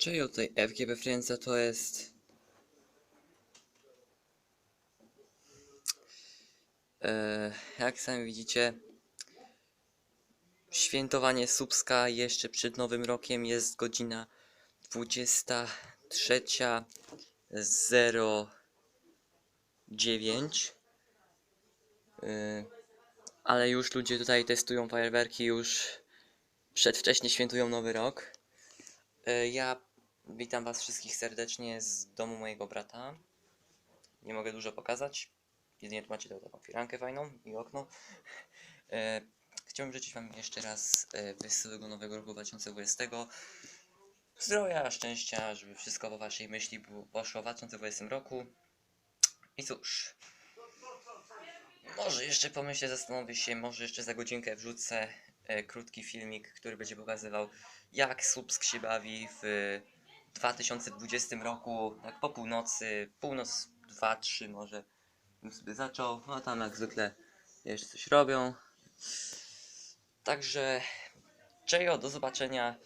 Czyli tutaj FGB Friendsa to jest... E, jak sami widzicie, świętowanie Subska jeszcze przed Nowym Rokiem jest godzina 23.09 e, ale już ludzie tutaj testują fajerwerki, już przedwcześnie świętują Nowy Rok. E, Ja witam Was wszystkich serdecznie z domu mojego brata. Nie mogę dużo pokazać. Jedynie tu macie tę taką firankę fajną i okno. E, Chciałbym życzyć Wam jeszcze raz e, wesołego nowego roku 2020. Zdrowia, szczęścia, żeby wszystko po Waszej myśli było, poszło w 2020 roku. I cóż, może jeszcze pomyślę, zastanowię się, może jeszcze za godzinkę wrzucę e, krótki filmik, który będzie pokazywał jak Subsk się bawi w 2020 roku, tak po północy, północ 2-3 może bym sobie zaczął, a tam jak zwykle jeszcze coś robią. Także czejo, do zobaczenia.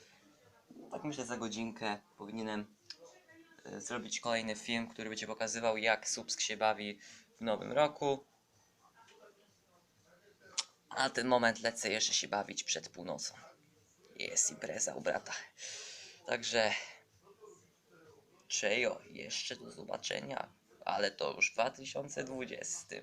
Tak myślę za godzinkę powinienem e, zrobić kolejny film, który będzie pokazywał jak Subsk się bawi w nowym roku. A ten moment lecę jeszcze się bawić przed północą. Jest impreza u brata. Także czejo, jeszcze do zobaczenia, ale to już w 2020.